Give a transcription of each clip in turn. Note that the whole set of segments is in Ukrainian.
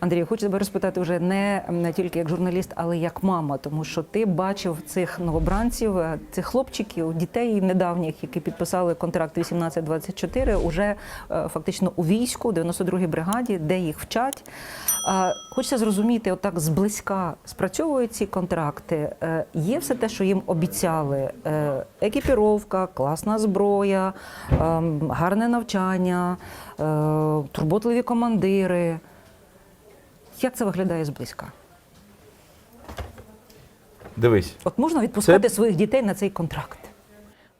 Андрій, хочу тебе розпитати вже не, не тільки як журналіст, але як мама, тому що ти бачив цих новобранців, е, цих хлопчиків, дітей недавніх, які підписали контракт 18-24, уже е, фактично у війську, 92-й бригаді, де їх вчать. Хочеться зрозуміти, отак зблизька спрацьовують ці контракти. Е, Є все те, що їм обіцяли: екіпіровка, класна зброя, ем, гарне навчання, турботливі командири. Як це виглядає зблизька? Дивись, От можна відпускати Це- своїх дітей на цей контракт?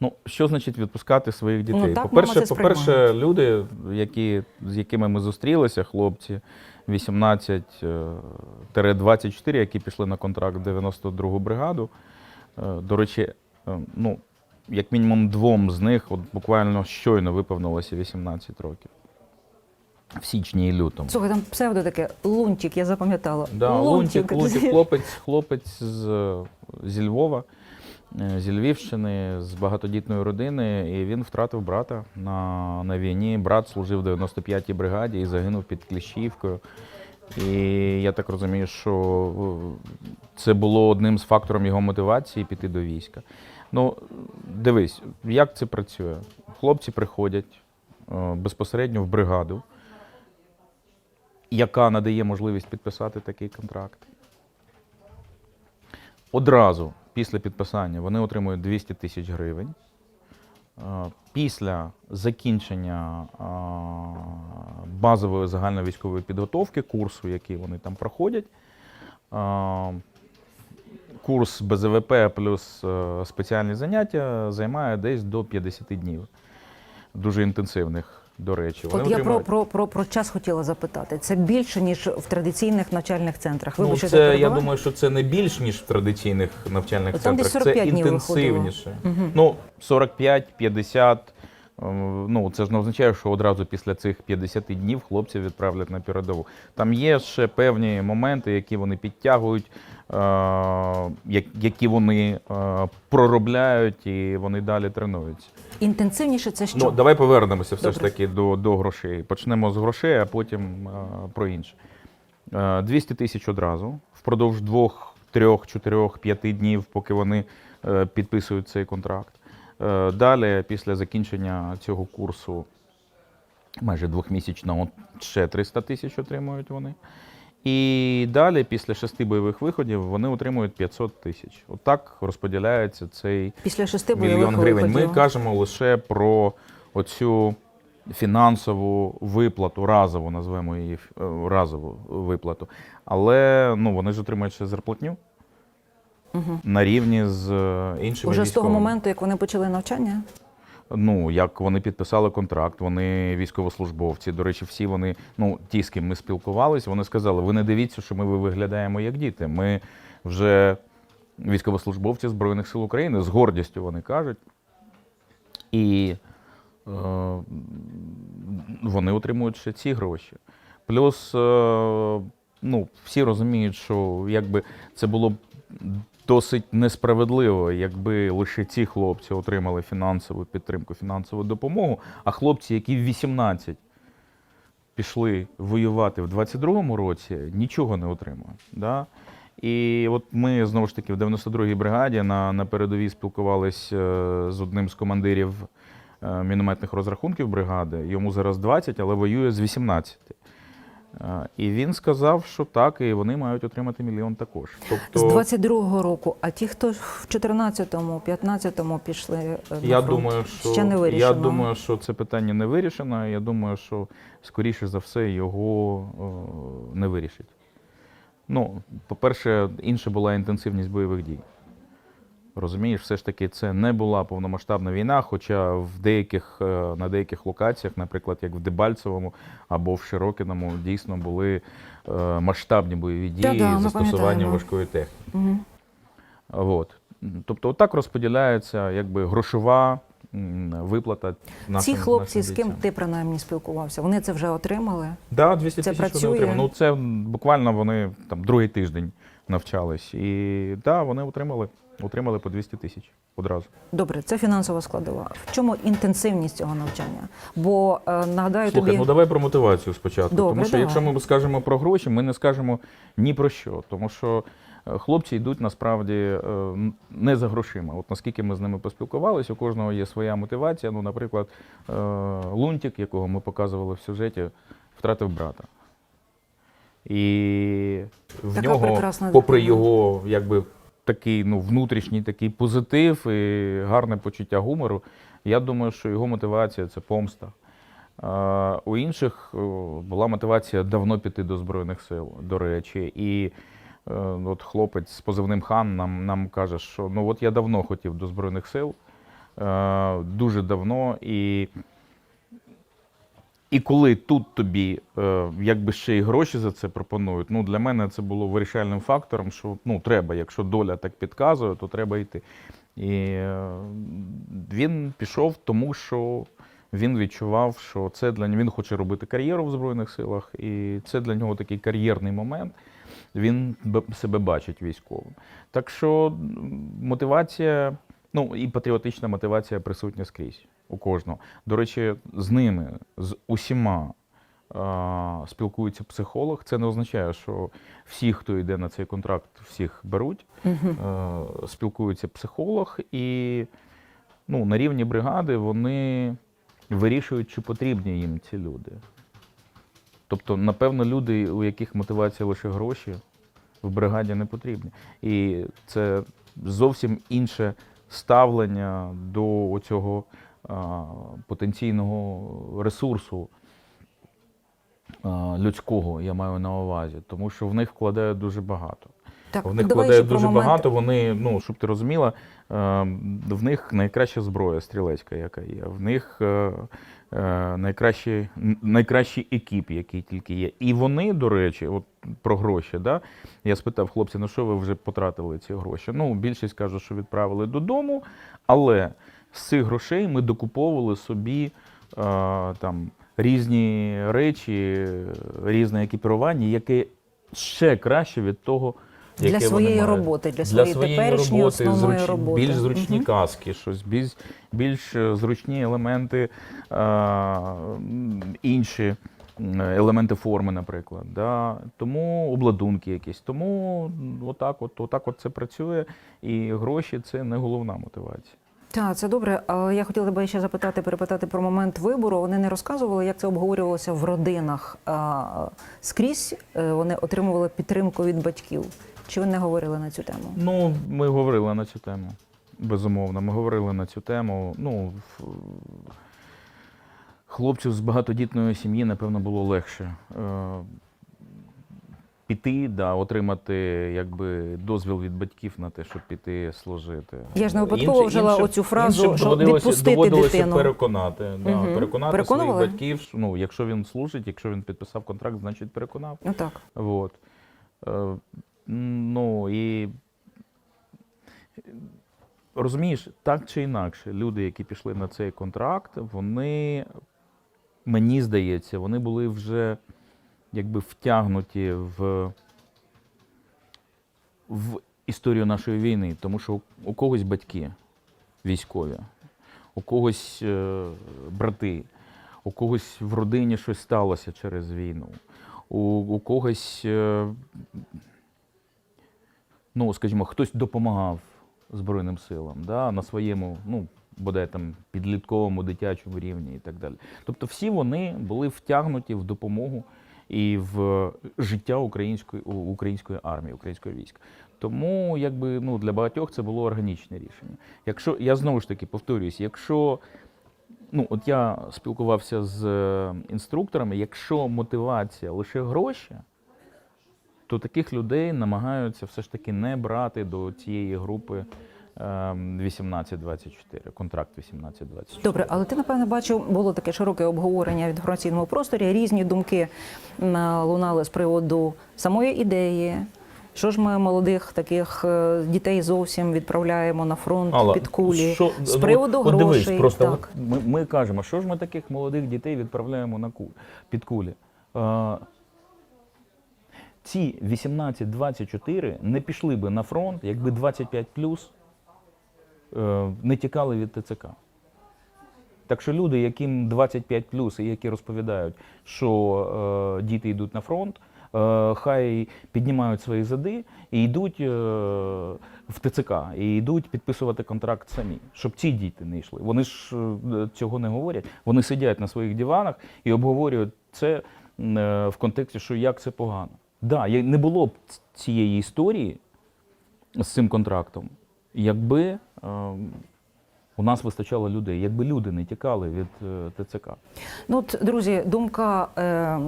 ну що значить відпускати своїх дітей? Ну, так по-перше, по-перше, люди, які, з якими ми зустрілися, хлопці 18-24, які пішли на контракт в 92-гу бригаду. е, До речі, е, ну, як мінімум двом з них от буквально щойно виповнилося 18 років. В січні і лютому. Слухай, там псевдо таке лунтик, я запам'ятала. Да, Лунтик, Лунтик, хлопець, хлопець з, зі Львова, е, зі Львівщини, з багатодітної родини, і він втратив брата на, на війні. Брат служив в 95-й бригаді і загинув під Кліщівкою. І я так розумію, що е, це було одним з факторів його мотивації піти до війська. Ну, дивись, як це працює? Хлопці приходять е, безпосередньо в бригаду, яка надає можливість підписати такий контракт. Одразу після підписання вони отримують 200 тисяч гривень. Після закінчення базової загальновійськової підготовки, курсу, який вони там проходять, курс БЗВП плюс е, спеціальні заняття займає десь до 50 днів. Дуже інтенсивних, до речі. От я про, про, про, про час хотіла запитати. Це більше, ніж в традиційних навчальних центрах. Ну, Вибач, це, я думаю, що це не більш ніж в традиційних навчальних От там десь центрах. Це 45 днів інтенсивніше. виходило. Ну, 45-50. ем, Ну, це ж не означає, що одразу після цих 50 днів хлопців відправлять на передову. Там є ще певні моменти, які вони підтягують, е, які вони е, проробляють і вони далі тренуються. Інтенсивніше це що? Ну, давай повернемося все ж таки до, до грошей. Почнемо з грошей, а потім е, про інше. Е, 200 тисяч одразу впродовж двох, трьох, чотирьох, п'яти днів, поки вони підписують цей контракт. Е, далі, після закінчення цього курсу, майже двохмісячного, ще 300 тисяч отримують вони. І далі, після шести бойових виходів, вони отримують 500 тисяч. Отак розподіляється цей Після шести мільйон гривень. Ми кажемо лише про оцю фінансову виплату, разову, назвемо її е, разову виплату. Але ну, вони ж отримують ще зарплатню Мгм. на рівні з е, іншими Уже з того моменту, як вони почали навчання? Ну, як вони підписали контракт, вони військовослужбовці. До речі, всі вони, ну, ті, з ким ми спілкувалися, вони сказали: ви не дивіться, що ми виглядаємо як діти. Ми вже військовослужбовці Збройних сил України з гордістю вони кажуть. І е, вони отримують ще ці гроші. Плюс, е, ну, всі розуміють, що якби це було б досить несправедливо, якби лише ці хлопці отримали фінансову підтримку, фінансову допомогу, а хлопці, які в 18 пішли воювати в 22-му році, нічого не отримують. Да? І от ми знову ж таки в 92-й бригаді на, на передовій спілкувалися е, з одним з командирів е, мінометних розрахунків бригади. Йому зараз 20, але воює з 18. І він сказав, що так, і вони мають отримати мільйон також. Тобто, З 22-го року, а ті, хто в 14-му, 15-му пішли е, на я фронт, думаю, що ще не вирішено. я думаю, що це питання не вирішено. Я думаю, що скоріше за все його е, не вирішить. Ну, по-перше, інша була інтенсивність бойових дій. Розумієш, все ж таки це не була повномасштабна війна, хоча в деяких, е, на деяких локаціях, наприклад, як в Дебальцевому або в Широкиному, дійсно були е, масштабні бойові дії Да-да, з застосуванням важкої техніки. Мгм. От. Тобто, отак розподіляється якби грошова виплата нашим Ці хлопці, нашим з ким ти принаймні спілкувався, вони це вже отримали. Да, 200 Це тисяч вони отримали. Ну це буквально вони там другий тиждень навчались. І да, вони отримали, отримали по 200 тисяч. одразу. Добре, це фінансова складова. В чому інтенсивність цього навчання? Бо е, нагадаю Слухай, тобі. ну давай про мотивацію спочатку. Добре, тому що давай. якщо ми скажемо про гроші, ми не скажемо ні про що. Тому що е, хлопці йдуть насправді е, не за грошима. От наскільки ми з ними поспілкувалися, у кожного є своя мотивація. Ну, наприклад, Лунтик, якого ми показували в сюжеті, втратив брата. І в Така нього, попри його якби, такий ну, внутрішній такий позитив і гарне почуття гумору, я думаю, що його мотивація це помста. А, у інших була мотивація давно піти до Збройних сил, до речі. І е, от хлопець з позивним хан нам, нам каже, що ну от я давно хотів до Збройних сил, е, дуже давно. І, і коли тут тобі е, якби ще й гроші за це пропонують, ну для мене це було вирішальним фактором, що ну треба, якщо доля так підказує, то треба йти. І е, він пішов, тому що він відчував, що це для нього він хоче робити кар'єру в Збройних силах, і це для нього такий кар'єрний момент. Він себе бачить військовим. Так що мотивація, ну і патріотична мотивація присутня скрізь у кожного. До речі, з ними, з усіма а, спілкується психолог. Це не означає, що всі, хто йде на цей контракт, всіх беруть. Е, спілкується психолог, і ну, на рівні бригади вони вирішують, чи потрібні їм ці люди. Тобто, напевно, люди, у яких мотивація лише гроші, в бригаді не потрібні. І це зовсім інше ставлення до цього потенційного ресурсу людського, я маю на увазі, тому що в них вкладають дуже багато. Так, В них про дуже момент- багато. Вони, ну щоб ти розуміла, в них найкраща зброя стрілецька, яка є. В них е, е, найкращий, найкращий екіп, який тільки є. І вони, до речі, от про гроші, да? я спитав хлопці, на що ви вже потратили ці гроші? Ну, більшість кажуть, що відправили додому, але з цих грошей ми докуповували собі е, там різні речі, різне екіпірування, яке ще краще від того. Для яке вони своєї роботи, для своєї теперішньої основної зруч- роботи. Більш зручні Мгм. каски, щось, більш, більш е, зручні елементи, м, інші елементи форми, наприклад. Да? Тому обладунки якісь. Тому отак от, отак от це працює, і гроші це не головна мотивація. Так, це добре. Я хотіла тебе ще запитати, перепитати про момент вибору. Вони не розказували, як це обговорювалося в родинах. Скрізь е, вони отримували підтримку від батьків. Чи ви не говорили на цю тему? Ну, ми говорили на цю тему. Безумовно, ми говорили на цю тему. Ну, хлопцю з багатодітної сім'ї, напевно, було легше е, піти, да, отримати якби, дозвіл від батьків на те, щоб піти служити. Я ж не випадково вжила оцю фразу, що доводилося, відпустити доводилося дитину. переконати. Да, Мгм. переконати Переконували? своїх батьків, ну, якщо він служить, якщо він підписав контракт, значить переконав. Ну так. Вот. Е, ну і розумієш, так чи інакше, люди, які пішли на цей контракт, вони, мені здається, вони були вже якби втягнуті в, в історію нашої війни, тому що у, когось батьки військові, у когось е, брати, у когось в родині щось сталося через війну, у, у когось, е, ну, скажімо, хтось допомагав Збройним силам да, на своєму, ну, бодай там підлітковому дитячому рівні і так далі. Тобто всі вони були втягнуті в допомогу і в життя української, української армії, українського війська. Тому якби, ну, для багатьох це було органічне рішення. Якщо, я знову ж таки повторююсь, якщо ну, от я спілкувався з е, інструкторами, якщо мотивація лише гроші, то таких людей намагаються все ж таки не брати до цієї групи 18-24, контракт 18-24. Добре, але ти напевно бачив, було таке широке обговорення в інформаційному просторі. Різні думки лунали з приводу самої ідеї. Що ж ми молодих таких е, дітей зовсім відправляємо на фронт Алла, під кулі що- з ну, приводу от дивись, грошей? просто так. от ми, ми кажемо, що ж ми таких молодих дітей відправляємо на ку, під кулі. А, ці 18-24 не пішли би на фронт, якби 25 плюс е, не тікали від ТЦК. Так що люди, яким 25 і які розповідають, що е, діти йдуть на фронт, е, хай піднімають свої зади і йдуть е, в ТЦК, і йдуть підписувати контракт самі, щоб ці діти не йшли. Вони ж е, цього не говорять. Вони сидять на своїх диванах і обговорюють це е, в контексті, що як це погано. Да, є- не було б цієї історії з цим контрактом, якби е, у нас вистачало людей, якби люди не тікали від е, ТЦК. Ну, от, друзі, думка е,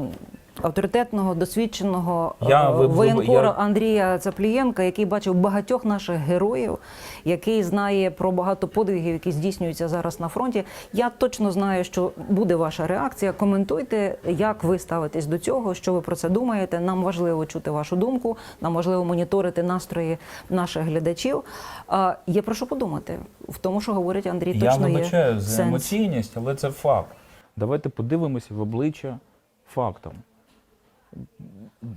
авторитетного, досвідченого Я е, ви- воєнкора я- Андрія Цаплієнка, який бачив багатьох наших героїв, який знає про багато подвигів, які здійснюються зараз на фронті. Я точно знаю, що буде ваша реакція. Коментуйте, як ви ставитесь до цього, що ви про це думаєте. Нам важливо чути вашу думку, нам важливо моніторити настрої наших глядачів. А, є про подумати в тому, що говорить Андрій. Я точно є за емоційність, але це факт. Давайте подивимося в обличчя фактам.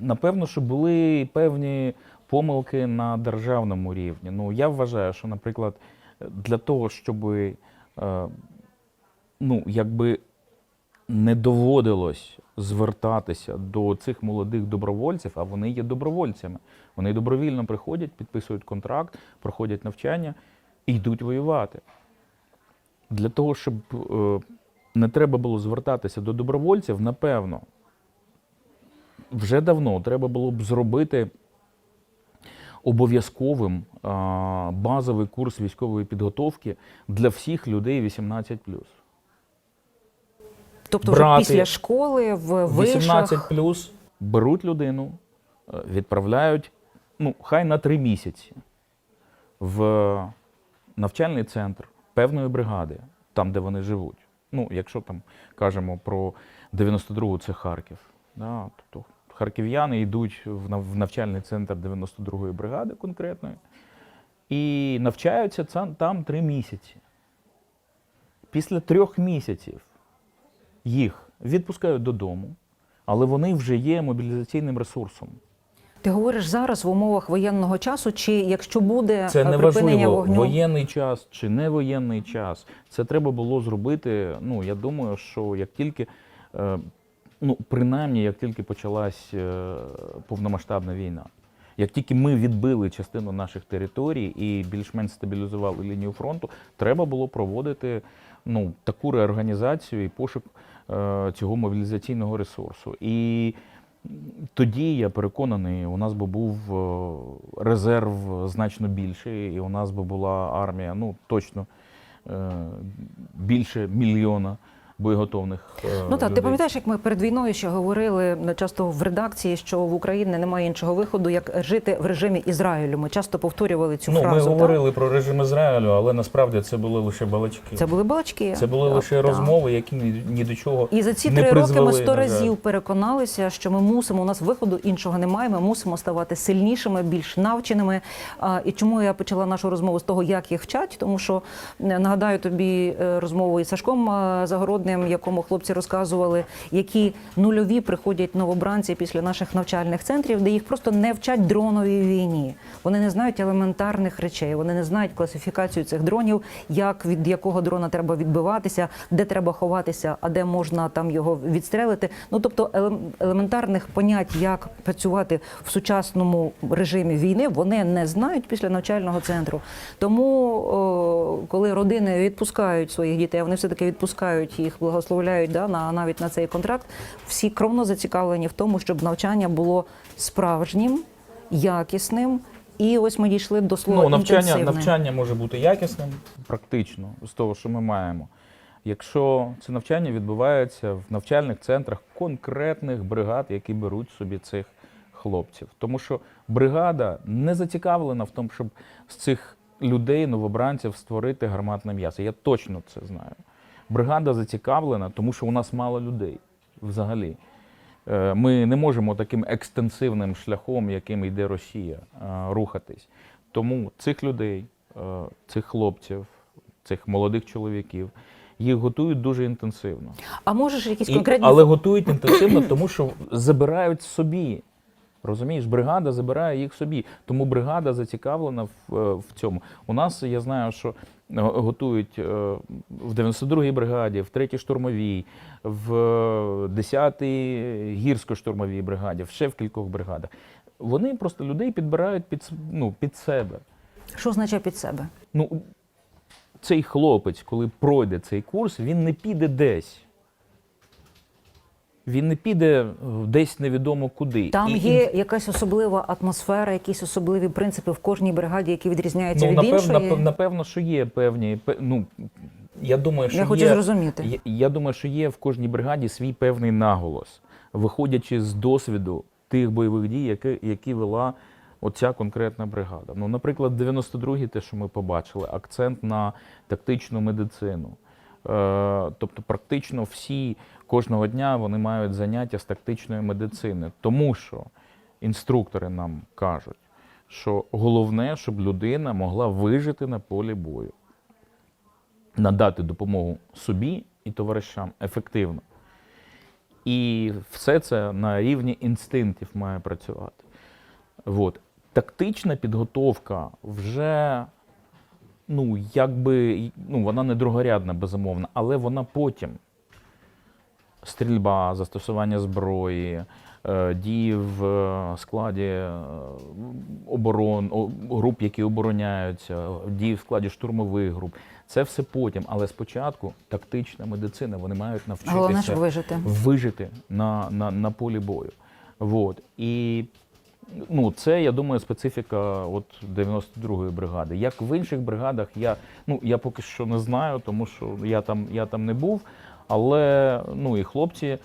Напевно, що були певні помилки на державному рівні. Ну, я вважаю, що, наприклад, для того, щоб е, ну, якби не доводилось звертатися до цих молодих добровольців, а вони є добровольцями. Вони добровільно приходять, підписують контракт, проходять навчання і йдуть воювати. Для того, щоб е, не треба було звертатися до добровольців, напевно, вже давно треба було б зробити обов'язковим базовий курс військової підготовки для всіх людей 18 Тобто вже після школи в вишах. 18 плюс беруть людину, е, відправляють, ну, хай на три місяці в навчальний центр певної бригади, там, де вони живуть. Ну, якщо там кажемо про 92-гу, це Харків. Да, тобто харків'яни йдуть в нав- в навчальний центр 92-ї бригади конкретної і навчаються там три місяці. Після трьох місяців їх відпускають додому, але вони вже є мобілізаційним ресурсом. Ти говориш зараз в умовах воєнного часу, чи якщо буде Це е, не припинення важливо, вогню? воєнний час чи не воєнний час. Це треба було зробити. Ну, я думаю, що як тільки, е, ну, принаймні, як тільки почалась е, повномасштабна війна. Як тільки ми відбили частину наших територій і більш-менш стабілізували лінію фронту, треба було проводити ну, таку реорганізацію і пошук е, цього мобілізаційного ресурсу. І тоді я переконаний, у нас би був е, резерв значно більший, і у нас би була армія, ну точно е, більше мільйона боєготовних. е, Ну так, ти пам'ятаєш, як ми перед війною ще говорили е, часто в редакції, що в Україні немає іншого виходу, як жити в режимі Ізраїлю. Ми часто повторювали цю Ну, ми фразу. так? говорили про режим Ізраїлю, але насправді це були лише балачки. Це були балачки. Це були Так, лише так. розмови, які ні, ні до чого І за ці не три роки ми сто разів переконалися, що ми мусимо, у нас виходу іншого немає. Ми мусимо ставати сильнішими, більш навченими. А, І чому я почала нашу розмову з того, як їх вчать? Тому що е, нагадаю тобі розмову із Сашком е, Загородним, якому хлопці розказували, які нульові приходять новобранці після наших навчальних центрів, де їх просто не вчать дроновій війні. Вони не знають елементарних речей, вони не знають класифікацію цих дронів, як від якого дрона треба відбиватися, де треба ховатися, а де можна там його відстрелити. Ну тобто елем- елементарних понять, як працювати в сучасному режимі війни, вони не знають після навчального центру. Тому, коли родини відпускають своїх дітей, вони все таки відпускають їх, благословляють да, на навіть на цей контракт. Всі кровно зацікавлені в тому, щоб навчання було справжнім, якісним. І ось ми дійшли до слова Ну, навчання, інтенсивне. навчання може бути якісним, практично, з того, що ми маємо. Якщо це навчання відбувається в навчальних центрах конкретних бригад, які беруть собі цих хлопців. Тому що бригада не зацікавлена в тому, щоб з цих людей, новобранців, створити гарматне м'ясо. Я точно це знаю. Бригада зацікавлена, тому що у нас мало людей взагалі. Е, Ми не можемо таким екстенсивним шляхом, яким йде Росія, е, рухатись. Тому цих людей, е, цих хлопців, цих молодих чоловіків, їх готують дуже інтенсивно. А можеш якісь І, конкретні але готують інтенсивно, тому що забирають собі. Розумієш, бригада забирає їх собі. Тому бригада зацікавлена в, е, в цьому. У нас я знаю, що е, готують е, в 92-й бригаді, в 3-й штурмовій, в 10-й гірсько-штурмовій бригаді, ще в кількох бригадах. Вони просто людей підбирають під, ну, під себе. Що означає під себе? Ну, цей хлопець, коли пройде цей курс, він не піде десь. Він не піде десь невідомо куди. Там І- є якась особлива атмосфера, якісь особливі принципи в кожній брагаді, які відрізняються ну, від напевно, іншої. напев- напевно, що є певні. пе- Ну, я думаю, що Я хочу є, зрозуміти. Я, я думаю, що є в кожній бригаді свій певний наголос, виходячи з досвіду тих бойових дій, які, які вела оця конкретна бригада. Ну, наприклад, 92-й, те, що ми побачили, акцент на тактичну медицину. Е, тобто, практично всі кожного дня вони мають заняття з тактичної медицини, тому що інструктори нам кажуть, що головне, щоб людина могла вижити на полі бою, надати допомогу собі і товаришам ефективно. І все це на рівні інстинктів має працювати. От. Тактична підготовка вже, ну, якби, ну, вона не другорядна, безумовно, але вона потім. Стрільба, застосування зброї, е, дії в е, складі е, оборон, груп, які обороняються, дії в складі штурмових груп. Це все потім. Але спочатку тактична медицина, вони мають навчитися Головне, щоб вижити. вижити на, на, на полі бою. Вот. І ну, це, я думаю, специфіка от 92-ї бригади. Як в інших бригадах, я, ну, я поки що не знаю, тому що я там, я там не був. Але ну, і хлопці,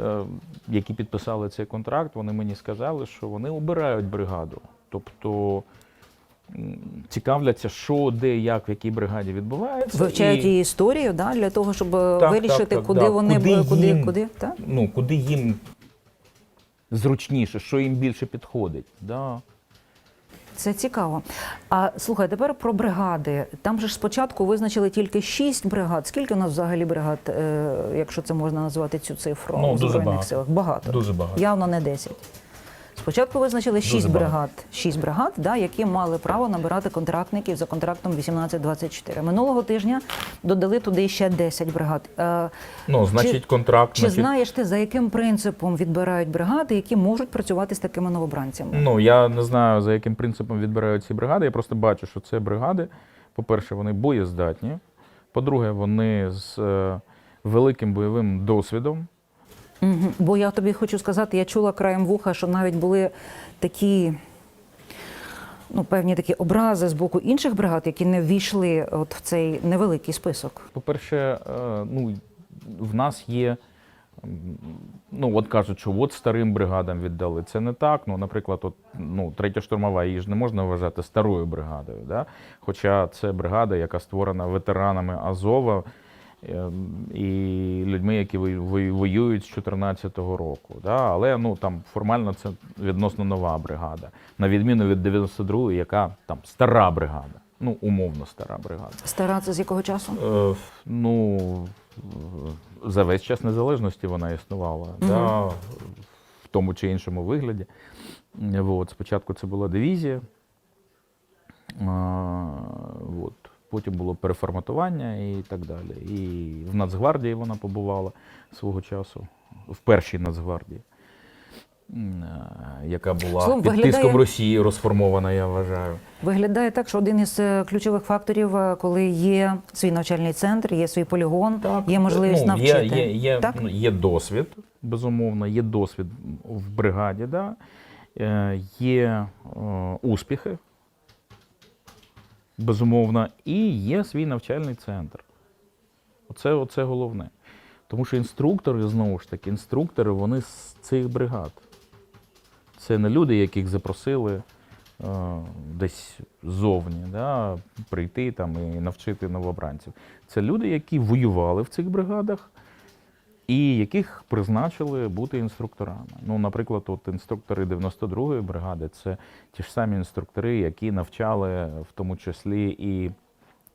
е, які підписали цей контракт, вони мені сказали, що вони обирають бригаду. Тобто цікавляться, що, де, як, в якій бригаді відбувається. Вивчають і- її історію да, для того, щоб Так, вирішити, так, так, куди да. вони Куди б- куди, куди, так? ну, куди їм зручніше, що їм більше підходить. Да. Це цікаво. А слухай, тепер про бригади. Там же ж спочатку визначили тільки шість бригад. Скільки у нас взагалі бригад, е, якщо це можна назвати цю цифру Ну, у дуже збройних багато. силах? Багато. Дуже багато. Явно не 10. Спочатку визначили шість бригад, шість бригад, да, які мали право набирати контрактників за контрактом 18-24. Минулого тижня додали туди ще 10 бригад. Е, Ну, значить, контракт. Чи знаєш ти, за яким принципом відбирають бригади, які можуть працювати з такими новобранцями? Ну, я не знаю, за яким принципом відбирають ці бригади. Я просто бачу, що це бригади. По-перше, вони боєздатні. По-друге, вони з е, великим бойовим досвідом. Мгм. Бо я тобі хочу сказати, я чула краєм вуха, що навіть були такі. Ну, певні такі образи з боку інших бригад, які не ввійшли от в цей невеликий список. По-перше, е, ну, в нас є. Ну, от кажуть, що от старим бригадам віддали. Це не так. Ну, наприклад, от, ну, третя штурмова її ж не можна вважати старою бригадою. Да? Хоча це бригада, яка створена ветеранами Азова і людьми, які воюють з 2014 року. Да? Але ну, там, формально це відносно нова бригада. На відміну від 92-ї, яка там стара бригада. Ну, умовно стара бригада. Стара це з якого часу? Е, ну, е, за весь час незалежності вона існувала, да, в тому чи іншому вигляді. Е, От, спочатку це була дивізія, а, от, потім було переформатування і так далі. І в Нацгвардії вона побувала свого часу, в першій Нацгвардії. е, Яка була Словом, під виглядає- тиском Росії розформована, я вважаю. Виглядає так, що один із е, ключових факторів, е, коли є свій навчальний центр, є свій полігон, є можливість ну, навчити. Є, є, є, так? ну, є досвід, безумовно, є досвід в бригаді, да? е, є е, успіхи, безумовно, і є свій навчальний центр. Оце, оце головне. Тому що інструктори, знову ж таки, інструктори, вони з цих бригад. Це не люди, яких запросили е, десь ззовні, да, прийти там і навчити новобранців. Це люди, які воювали в цих бригадах і яких призначили бути інструкторами. Ну, наприклад, от інструктори 92-ї бригади це ті ж самі інструктори, які навчали в тому числі і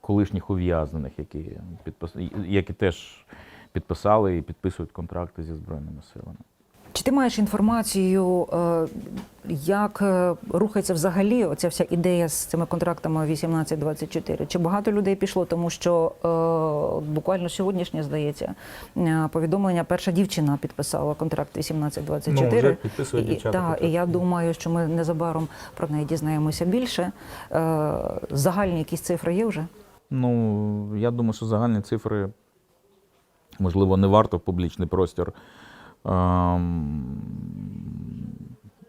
колишніх ув'язнених, які, підпис... які теж підписали і підписують контракти зі Збройними силами. Чи ти маєш інформацію, е, як е, рухається взагалі оця вся ідея з цими контрактами 18-24? Чи багато людей пішло? Тому що е, буквально сьогоднішнє, здається, е, повідомлення перша дівчина підписала контракт 18-24. Ну, І- та, і я думаю, що ми незабаром про неї дізнаємося більше. Е, Загальні якісь цифри є вже? Ну, я думаю, що загальні цифри, можливо, не варто в публічний простір ем,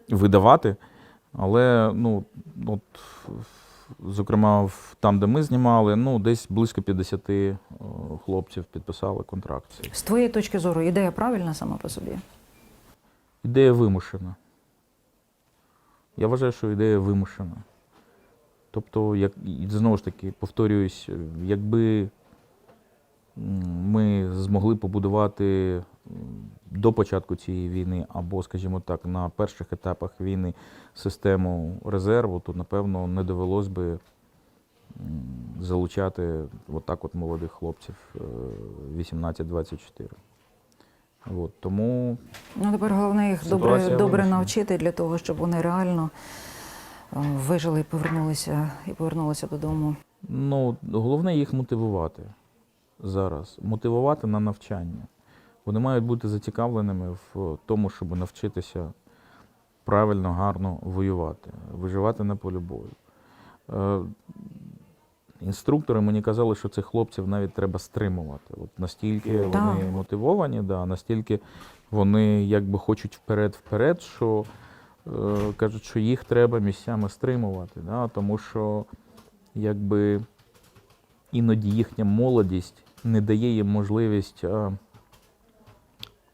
видавати. Але, ну, от, зокрема, там, де ми знімали, ну, десь близько 50 е, хлопців підписали контракт. З твоєї точки зору, ідея правильна сама по собі? Ідея вимушена. Я вважаю, що ідея вимушена. Тобто, як, знову ж таки, повторююсь, якби ми змогли побудувати до початку цієї війни, або, скажімо так, на перших етапах війни систему резерву, то, напевно, не довелось би залучати отак от молодих хлопців е, 18-24. От, тому Ну, тепер головне їх добре, добре навчити для того, щоб вони реально е, вижили і повернулися, і повернулися додому. Ну, головне їх мотивувати зараз. Мотивувати на навчання. Вони мають бути зацікавленими в тому, щоб навчитися правильно, гарно воювати, виживати на полі бою. Е, Інструктори мені казали, що цих хлопців навіть треба стримувати. От настільки Так. вони мотивовані, да, настільки вони якби хочуть вперед-вперед, що е, кажуть, що їх треба місцями стримувати. Да, тому що якби іноді їхня молодість не дає їм можливість а,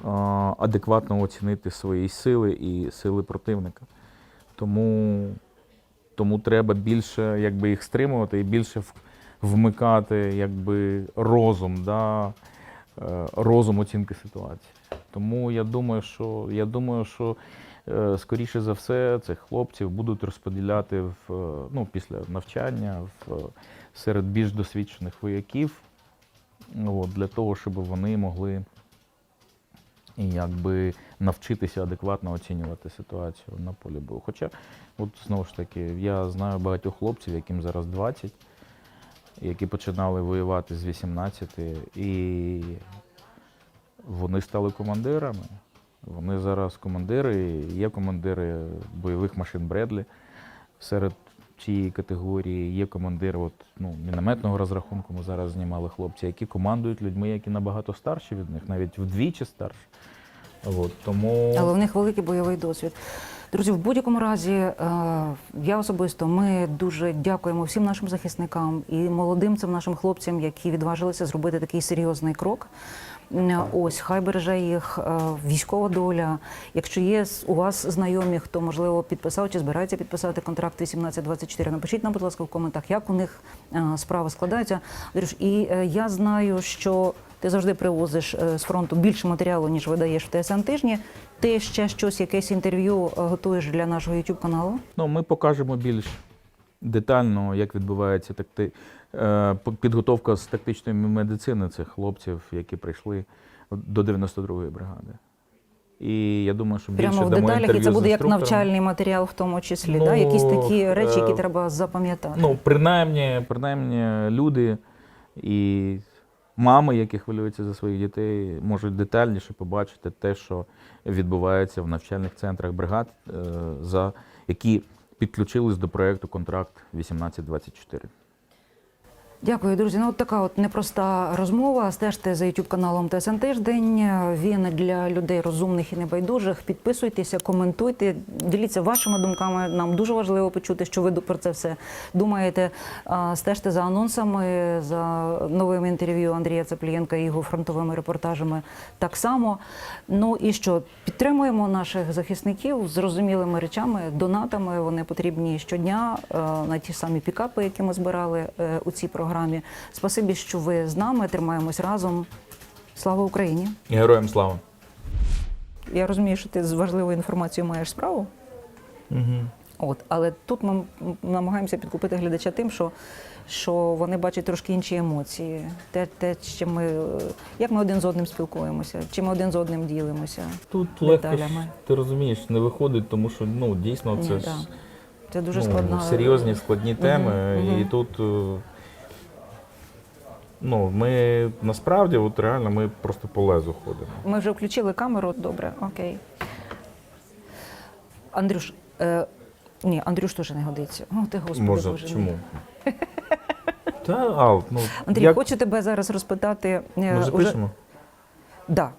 а, адекватно оцінити свої сили і сили противника. Тому, тому треба більше якби, їх стримувати і більше вмикати якби, розум, да, е, розум оцінки ситуації. Тому я думаю, що я думаю, що е, скоріше за все цих хлопців будуть розподіляти в, е, ну, після навчання в, е, серед більш досвідчених вояків, от, для того, щоб вони могли якби навчитися адекватно оцінювати ситуацію на полі бою. Хоча, от знову ж таки, я знаю багатьох хлопців, яким зараз 20, які починали воювати з 18, і вони стали командирами. Вони зараз командири, є командири бойових машин Бредлі серед цієї категорії. Є командир от, ну, мінометного розрахунку. Ми зараз знімали хлопці, які командують людьми, які набагато старші від них, навіть вдвічі старші. От, тому Але в них великий бойовий досвід. Друзі, в будь-якому разі, е, я особисто ми дуже дякуємо всім нашим захисникам і молодим цим нашим хлопцям, які відважилися зробити такий серйозний крок. Ось хай береже їх е, військова доля. Якщо є у вас знайомі, хто можливо підписав чи збирається підписати контракт 18-24, напишіть нам, будь ласка, в коментах, як у них е, справи складаються. І я знаю, що ти завжди привозиш е, з фронту більше матеріалу, ніж видаєш в ТСН тижні. Ти ще щось, якесь інтерв'ю е, готуєш для нашого youtube каналу? Ну, ми покажемо більш детально, як відбувається такти... е, підготовка з тактичної медицини цих хлопців, які прийшли до 92-ї бригади. І я думаю, що більше Прямо в дамо деталях, і це буде як навчальний матеріал, в тому числі. Ну, да? Якісь такі речі, які треба запам'ятати. Ну, принаймні, принаймні, люди і мами, які хвилюються за своїх дітей, можуть детальніше побачити те, що відбувається в навчальних центрах бригад, е, за які підключились до проєкту контракт 1824. Дякую, друзі. Ну, от така от непроста розмова. Стежте за youtube каналом ТСН Тиждень. Він для людей розумних і небайдужих. Підписуйтеся, коментуйте, діліться вашими думками. Нам дуже важливо почути, що ви про це все думаєте. Стежте за анонсами, за новим інтерв'ю Андрія Цеплієнка і його фронтовими репортажами. Так само. Ну і що підтримуємо наших захисників зрозумілими речами, донатами. Вони потрібні щодня е, на ті самі пікапи, які ми збирали е, у цій програмі. Спасибі, що ви з нами тримаємось разом. Слава Україні! Героям слава. Я розумію, що ти з важливою інформацією маєш справу. Угу. От, але тут ми намагаємося підкупити глядача тим, що, що вони бачать трошки інші емоції. Те, те, чим ми, як ми один з одним спілкуємося, чи ми один з одним ділимося. Тут легко, ти розумієш, не виходить, тому що ну, дійсно Ні, це ж да. Це дуже ну, складна. серйозні, складні теми. мгм. І тут е, ну, ми насправді от реально ми просто по лезу ходимо. Ми вже включили камеру, добре, окей. Андрюш, е, ні, Андрюш теж не годиться. О, ти господи Може, Боже. мій. чому? Та, а, ну, Андрій, як хочу тебе зараз розпитати. е, ми вже уже- пишемо? Да,